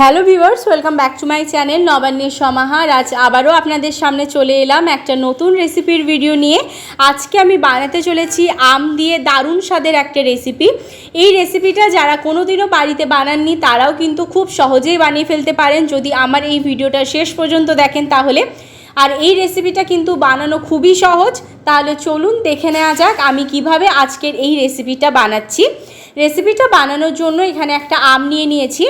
Hello viewers, welcome back to my channel নবান্নের সমাহার। আজ আবারও আপনাদের সামনে চলে এলাম একটা নতুন রেসিপির ভিডিও নিয়ে। আজকে আমি বানাতে চলেছি আম দিয়ে দারুণ স্বাদের একটা রেসিপি। এই রেসিপিটা যারা কোনোদিনও বাড়িতে বানাননি, তারাও কিন্তু খুব সহজেই বানিয়ে ফেলতে পারেন। যদি আমার এই ভিডিওটা শেষ পর্যন্ত দেখেন তাহলে। আর এই রেসিপিটা কিন্তু বানানো খুবই সহজ। তাহলে চলুন দেখে নেওয়া যাক আমি কীভাবে আজকের এই রেসিপিটা বানাচ্ছি। রেসিপিটা বানানোর জন্য এখানে একটা আম নিয়ে নিয়েছি।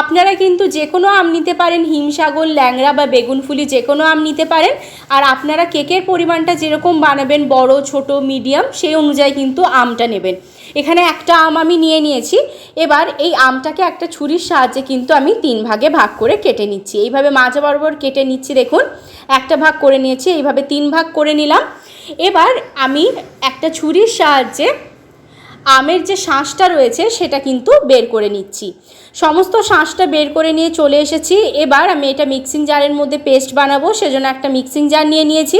আপনারা কিন্তু যে কোনো আম নিতে পারেন, হিমসাগর, ল্যাংড়া বা বেগুনফুলি যে কোনো আম নিতে পারেন। আর আপনারা কেকের পরিমাণটা যেরকম বানাবেন, বড়, ছোট মিডিয়াম সেই অনুযায়ী কিন্তু আমটা নেবেন। এখানে একটা আম আমি নিয়ে নিয়েছি। এবার এই আমটাকে একটা ছুরির সাহায্যে কিন্তু আমি তিন ভাগে ভাগ করে কেটে নিচ্ছি। এইভাবে মাঝা বরাবর কেটে নিচ্ছি, দেখুন। একটা ভাগ করে নিয়েছি, এইভাবে তিন ভাগ করে নিলাম। এবার আমি একটা ছুরির সাহায্যে আমের যে শাঁসটা রয়েছে, সেটা কিন্তু বের করে নিচ্ছি। সমস্ত শাঁসটা বের করে নিয়ে চলে এসেছি। এবার আমি এটা মিক্সিং জারের মধ্যে পেস্ট বানাবো, সেজন্য একটা মিক্সিং জার নিয়ে নিয়েছি।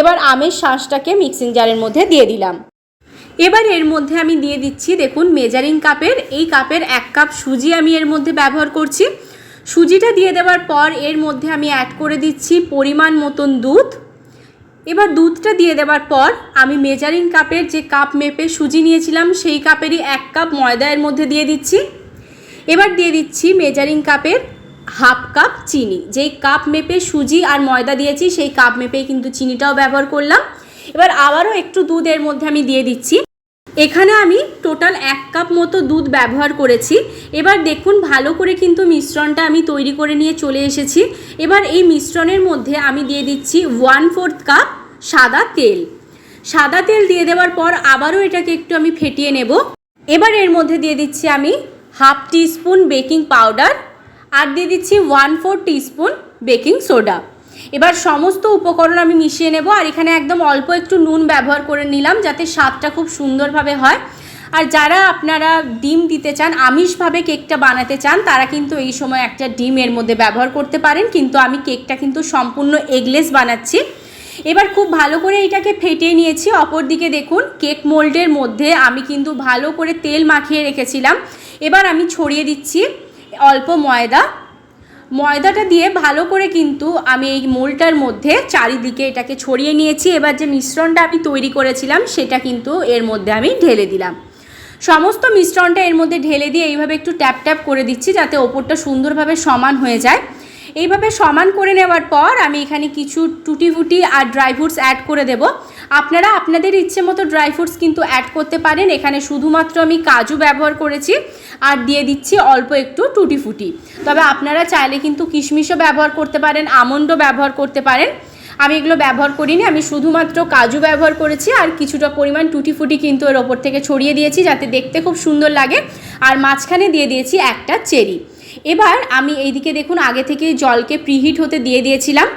এবার আমের শাঁসটাকে মিক্সিং জারের মধ্যে দিয়ে দিলাম। এবার এর মধ্যে আমি দিয়ে দিচ্ছি, দেখুন মেজারিং কাপের। এই কাপের এক কাপ সুজি আমি এর মধ্যে ব্যবহার করছি। সুজিটা দিয়ে দেওয়ার পর এর মধ্যে আমি অ্যাড করে দিচ্ছি পরিমাণ মতন দুধ। এবার দুধটা দিয়ে দেওয়ার পর আমি মেজারিং কাপের যে কাপ মেপে সুজি নিয়েছিলাম, সেই কাপেরই এক কাপ ময়দা এর মধ্যে দিয়ে দিচ্ছি। এবার দিয়ে দিচ্ছি মেজারিং কাপের হাফ কাপ চিনি। যেই কাপ মেপে সুজি আর ময়দা দিয়েছি, সেই কাপ মেপেই কিন্তু চিনিটাও ব্যবহার করলাম। এবার আবারও একটু দুধ এর মধ্যে আমি দিয়ে দিচ্ছি। এখানে আমি টোটাল এক কাপ মতো দুধ ব্যবহার করেছি। এবার দেখুন, ভালো করে কিন্তু মিশ্রণটা আমি তৈরি করে নিয়ে চলে এসেছি। এবার এই মিশ্রণের মধ্যে আমি দিয়ে দিচ্ছি ওয়ান ফোর্থ কাপ সাদা তেল। সাদা তেল দিয়ে দেওয়ার পর আবারও এটাকে একটু আমি ফেটিয়ে নেব। এবার এর মধ্যে দিয়ে দিচ্ছি আমি হাফ টিস্পুন বেকিং পাউডার আর দিয়ে দিচ্ছি one four teaspoon baking soda এবার সমস্ত উপকরণ আমি মিশিয়ে নেব, আর এখানে একদম অল্প একটু নুন ব্যবহার করে নিলাম যাতে স্বাদটা খুব সুন্দরভাবে হয়। আর যারা আপনারা ডিম দিতে চান, আমিষভাবে কেকটা বানাতে চান, তারা কিন্তু এই সময় একটা ডিম এর মধ্যে ব্যবহার করতে পারেন, কিন্তু আমি কেকটা কিন্তু সম্পূর্ণ এগলেস বানাচ্ছি। এবার খুব ভালো করে এটাকে ফেটিয়ে নিয়েছি, অপর দিকে দেখুন, কেক মোল্ডের মধ্যে আমি কিন্তু ভালো করে তেল মাখিয়ে রেখেছিলাম। এবার আমি ছড়িয়ে দিচ্ছি অল্প ময়দা। ময়দাটা দিয়ে ভালো করে কিন্তু আমি এই মোলটার মধ্যে চারিদিকে এটাকে ছড়িয়ে নিয়েছি। এবার যে মিশ্রণটা আমি তৈরি করেছিলাম, সেটা কিন্তু এর মধ্যে আমি ঢেলে দিলাম। সমস্ত মিশ্রণটা এর মধ্যে ঢেলে দিয়ে এইভাবে একটু ট্যাপ ট্যাপ করে দিচ্ছি যাতে ওপরটা সুন্দরভাবে সমান হয়ে যায়। এইভাবে সমান করে নেওয়ার পর আমি এখানে কিছু টুটি ফুটি আর ড্রাই ফ্রুটস অ্যাড করে দেব। আপনারা আপনাদের ইচ্ছে মতো ড্রাই ফ্রুটস কিন্তু অ্যাড করতে পারেন। এখানে শুধুমাত্র আমি কাজু ব্যবহার করেছি আর দিয়ে দিচ্ছি অল্প একটু টুটি ফুটি। তবে আপনারা চাইলে কিন্তু কিশমিশও ব্যবহার করতে পারেন, আমন্ডও ব্যবহার করতে পারেন। আমি এগুলো ব্যবহার করিনি, আমি শুধুমাত্র কাজু ব্যবহার করেছি আর কিছুটা পরিমাণ টুটি ফুটি কিন্তু এর ওপর থেকে ছড়িয়ে দিয়েছি যাতে দেখতে খুব সুন্দর লাগে। আর মাঝখানে দিয়ে দিয়েছি একটা চেরি। এবার আমি এইদিকে দেখুন, আগে থেকেই জলকে প্রিহিট হতে দিয়ে দিয়েছিলাম।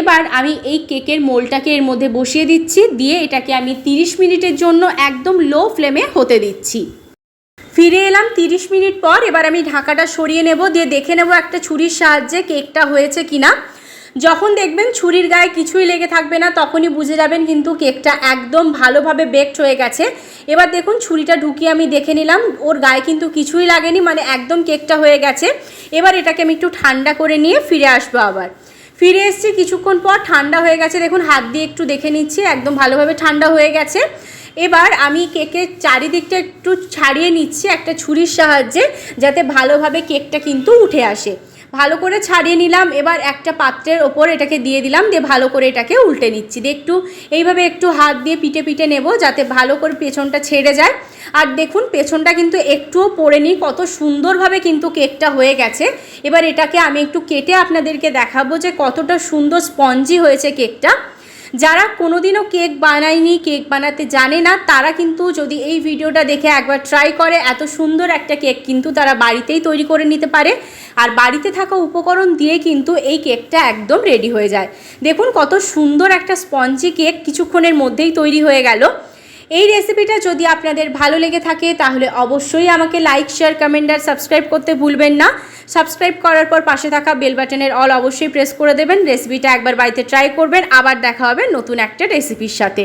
এবার আমি এই কেকের মোলটাকে এর মধ্যে বসিয়ে দিচ্ছি, দিয়ে এটাকে আমি 30 মিনিটের জন্য একদম লো ফ্লেমে হতে দিচ্ছি। ফিরে এলাম 30 মিনিট পর, এবার আমি ঢাকাটা সরিয়ে নেব, দিয়ে দেখে নেব একটা ছুরির সাহায্যে কেকটা হয়েছে কিনা। যখন দেখবেন ছুরির গায়ে কিছুই লেগে থাকবে না, তখনই বুঝে যাবেন কিন্তু কেকটা একদম ভালোভাবে বেকড হয়ে গেছে। এবার দেখুন ছুরিটা ঢুকিয়ে আমি দেখে নিলাম, ওর গায়ে কিন্তু কিছুই লাগেনি মানে একদম কেকটা হয়ে গেছে। এবার এটাকে আমি একটু ঠান্ডা করে নিয়ে ফিরে আসব আবার। ফিরে এসেছি কিছুক্ষণ পর ঠান্ডা হয়ে গেছে, দেখুন হাত দিয়ে একটু দেখে নিচ্ছি, একদম ভালোভাবে ঠান্ডা হয়ে গেছে। এবার আমি কেকের চারিদিকটা একটু ছাড়িয়ে নিচ্ছি একটা ছুরির সাহায্যে, যাতে ভালোভাবে কেকটা কিন্তু উঠে আসে। ভালো করে ছাড়িয়ে নিলাম। এবার একটা পাত্রের ওপর এটাকে দিয়ে দিলাম দিয়ে ভালো করে এটাকে উল্টে নিচ্ছি। দিয়ে একটু এইভাবে একটু হাত দিয়ে পিটে পিটে নেব যাতে ভালো করে পেছনটা ছেড়ে যায়। আর দেখুন, পেছনটা কিন্তু একটুও পড়েনি। কত সুন্দরভাবে কিন্তু কেকটা হয়ে গেছে। এবার এটাকে আমি একটু কেটে আপনাদেরকে দেখাবো যে কতটা সুন্দর স্পঞ্জি হয়েছে কেকটা। যারা কোনোদিনও কেক বানায়নি, কেক বানাতে জানে না, তারা কিন্তু যদি এই ভিডিওটা দেখে একবার ট্রাই করে, এত সুন্দর একটা কেক কিন্তু তারা বাড়িতেই তৈরি করে নিতে পারে। আর বাড়িতে থাকা উপকরণ দিয়ে কিন্তু এই কেকটা একদম রেডি হয়ে যায়। দেখুন কত সুন্দর একটা স্পঞ্জি কেক কিছুক্ষণের মধ্যেই তৈরি হয়ে গেল। এই রেসিপিটা যদি আপনাদের ভালো লেগে থাকে, তাহলে অবশ্যই আমাকে লাইক শেয়ার কমেন্ট আর সাবস্ক্রাইব করতে ভুলবেন না। সাবস্ক্রাইব করার পর পাশে থাকা বেল বাটনের অল অবশ্যই প্রেস করে দেবেন। রেসিপিটা একবার বাড়িতে ট্রাই করবেন। আবার দেখা হবে নতুন একটা রেসিপির সাথে।